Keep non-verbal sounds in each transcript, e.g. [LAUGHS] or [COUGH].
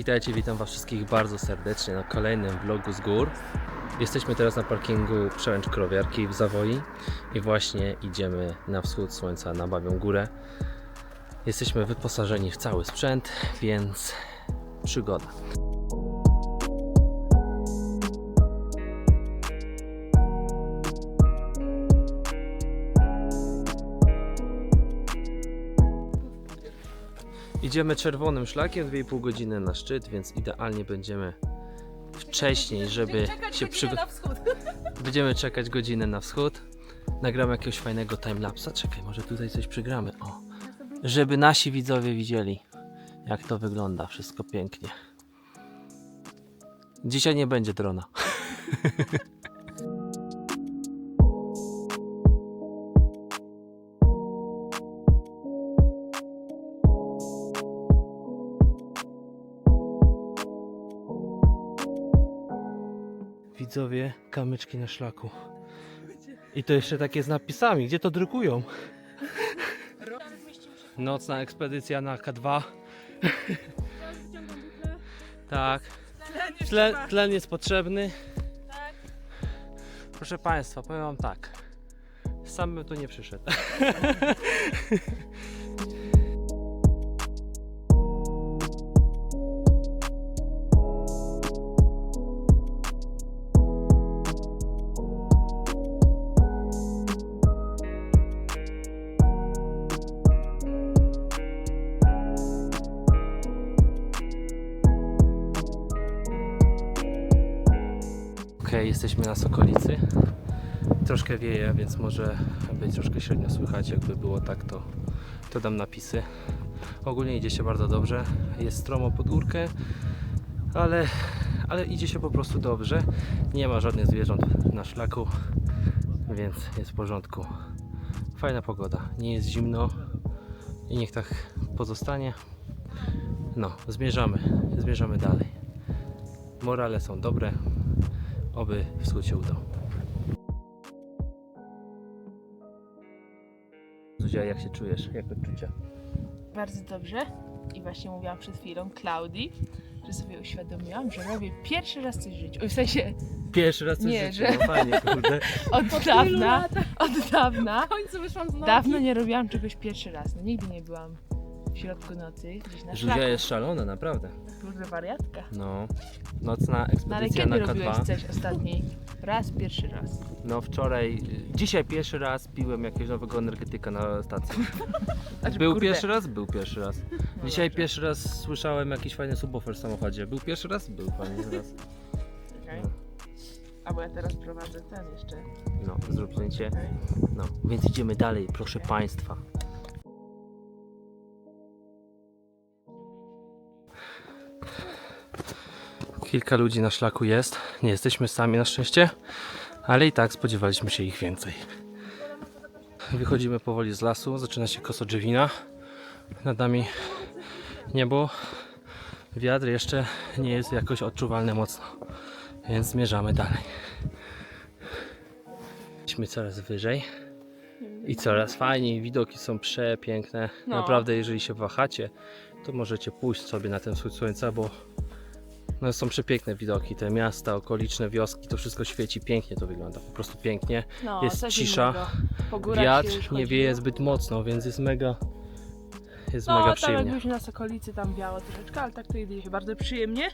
witajcie, witam Was wszystkich bardzo serdecznie na kolejnym vlogu z gór. Jesteśmy teraz na parkingu Przełęcz Krowiarki w Zawoi i właśnie idziemy na wschód słońca na Babią Górę. Jesteśmy wyposażeni w cały sprzęt, więc przygoda. Idziemy czerwonym szlakiem, 2,5 godziny na szczyt, więc idealnie będziemy wcześniej, żeby się przygotować. na wschód. [LAUGHS] Będziemy czekać godzinę na wschód. Nagramy jakiegoś fajnego timelapsa. Czekaj, może tutaj coś przygramy. O, żeby nasi widzowie widzieli, jak to wygląda. Wszystko pięknie. Dzisiaj nie będzie drona. [LAUGHS] Widzowie, kamyczki na szlaku. I to jeszcze takie z napisami. Gdzie to drukują? Nocna ekspedycja na K2. Tak. Tlen, tlen jest potrzebny. Proszę Państwa, powiem Wam tak. Sam bym tu nie przyszedł. [LAUGHS] Okej, jesteśmy na Sokolicy. Troszkę wieje, więc może być troszkę średnio słychać. Jakby było tak, to, to dam napisy. Ogólnie idzie się bardzo dobrze. Jest stromo pod górkę, ale, ale idzie się po prostu dobrze. Nie ma żadnych zwierząt na szlaku, więc jest w porządku. Fajna pogoda. Nie jest zimno i niech tak pozostanie. No, zmierzamy, zmierzamy dalej. Morale są dobre, Oby wschód się udał. Zuzia, jak się czujesz? Jak odczucia? Bardzo dobrze. I właśnie mówiłam przed chwilą Klaudii, że sobie uświadomiłam, że robię pierwszy raz coś w życiu. W sensie Pierwszy raz coś Nie, w że- życiu, no fajnie, kurde. [LAUGHS] od dawna, od dawna, W końcu wyszłam z dawno nie robiłam czegoś pierwszy raz. No nigdy nie byłam w środku nocy, gdzieś na szlaku. jest szalona, naprawdę. Kurde wariatka. No, nocna No ale ekspedycja kiedy na robiłeś K2. coś ostatni raz, pierwszy raz? No wczoraj, y, dzisiaj pierwszy raz piłem jakiegoś nowego energetyka na stacji. [LAUGHS] Znaczy, Był kurde, pierwszy raz? Był pierwszy raz. no Dzisiaj dobrze. pierwszy raz słyszałem jakiś fajny subwoofer w samochodzie. Był pierwszy raz? Był fajny raz. [LAUGHS] Czekaj. A bo ja teraz prowadzę ten jeszcze. No, zrób zdjęcie. Okej. No, więc idziemy dalej, proszę Państwa. Kilka ludzi na szlaku jest. Nie jesteśmy sami na szczęście, ale i tak spodziewaliśmy się ich więcej. Wychodzimy powoli z lasu, zaczyna się kosodrzewina. Nad nami niebo. Wiatr jeszcze nie jest jakoś odczuwalny mocno, więc zmierzamy dalej. Jesteśmy coraz wyżej. I coraz fajniej, widoki są przepiękne. No. Naprawdę, jeżeli się wahacie, to możecie pójść sobie na ten wschód słońca, bo no, są przepiękne widoki. Te miasta, okoliczne wioski, to wszystko świeci pięknie, to wygląda po prostu pięknie. No, Jest cisza, Wiatr nie wieje zbyt mocno, więc jest mega, jest No, mega tam przyjemnie. jakbyśmy na Sokolicy tam biało troszeczkę, ale tak to jedzie się bardzo przyjemnie.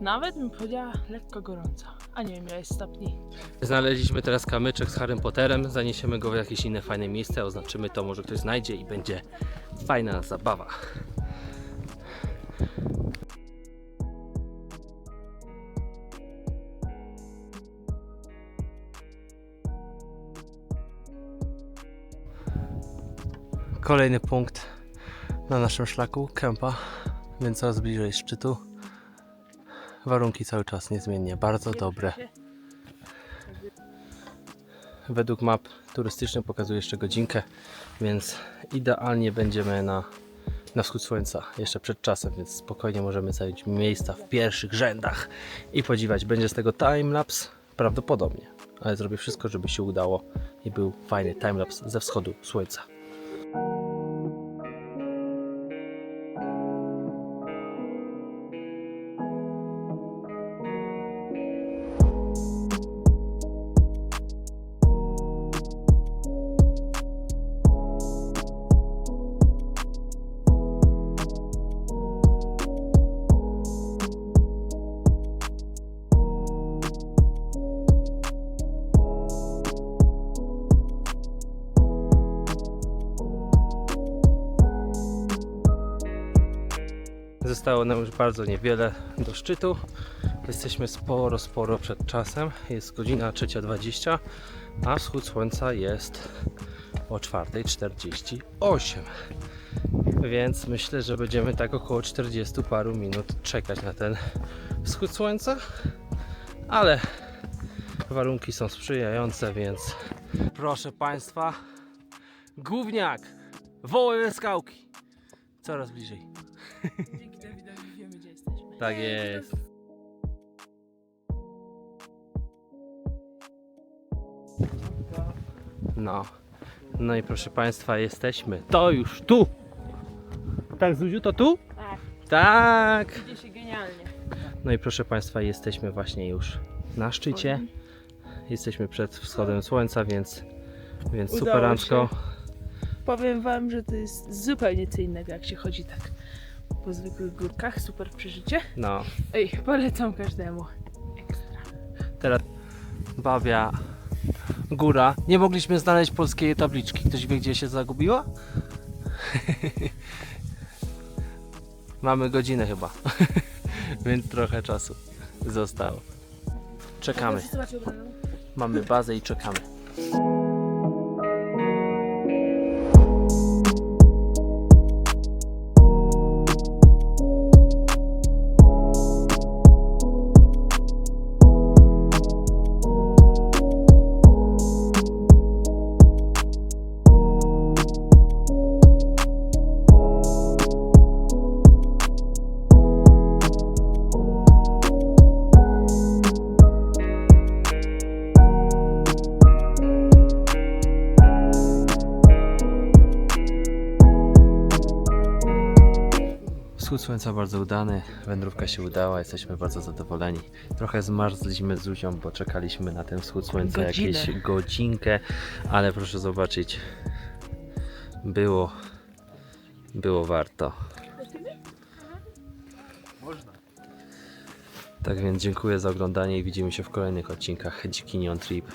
Nawet bym powiedziała lekko gorąco. A nie wiem, ile jest stopni. Znaleźliśmy teraz kamyczek z Harrym Potterem, zaniesiemy go w jakieś inne fajne miejsce, oznaczymy to, może ktoś znajdzie i będzie fajna zabawa. Kolejny punkt na naszym szlaku, kępa, więc coraz bliżej szczytu. Warunki cały czas niezmiennie bardzo dobre. Według map turystycznych pokazuje jeszcze godzinkę, więc idealnie będziemy na, na wschód słońca jeszcze przed czasem, więc spokojnie możemy zająć miejsca w pierwszych rzędach i podziwiać. Będzie z tego timelapse prawdopodobnie, ale zrobię wszystko, żeby się udało i był fajny timelapse ze wschodu słońca. Zostało nam już bardzo niewiele do szczytu. Jesteśmy sporo, sporo przed czasem. Jest godzina 3.20, a wschód słońca jest o 4.48. Więc myślę, że będziemy tak około 40 paru minut czekać na ten wschód słońca. Ale warunki są sprzyjające, więc proszę Państwa, gówniak, woły skałki. Coraz bliżej. Dzięki Dawidowi wiemy, gdzie jesteśmy. Tak jest. No. No i proszę Państwa, jesteśmy. To już tu! Tak, Zuziu, to tu? Tak, Tak! idzie się genialnie. No i proszę Państwa, jesteśmy właśnie już na szczycie. Jesteśmy przed wschodem słońca, więc, więc Udało superancko. Powiem wam, że to jest zupełnie co innego, jak się chodzi tak po zwykłych górkach. Super przeżycie. No, Ej, polecam każdemu. Ekstra. teraz Bawia Góra. Nie mogliśmy znaleźć polskiej tabliczki. Ktoś wie, gdzie się zagubiła? [LAUGHS] Mamy godzinę chyba, [LAUGHS] więc trochę czasu zostało. Czekamy. Mamy bazę i czekamy. Wschód słońca bardzo udany, wędrówka się udała, jesteśmy bardzo zadowoleni. Trochę zmarzliśmy z Zuzią, bo czekaliśmy na ten wschód słońca Godzinę. jakieś godzinkę, ale proszę zobaczyć, było, było warto. Tak więc dziękuję za oglądanie i widzimy się w kolejnych odcinkach Dziki Neon Trip.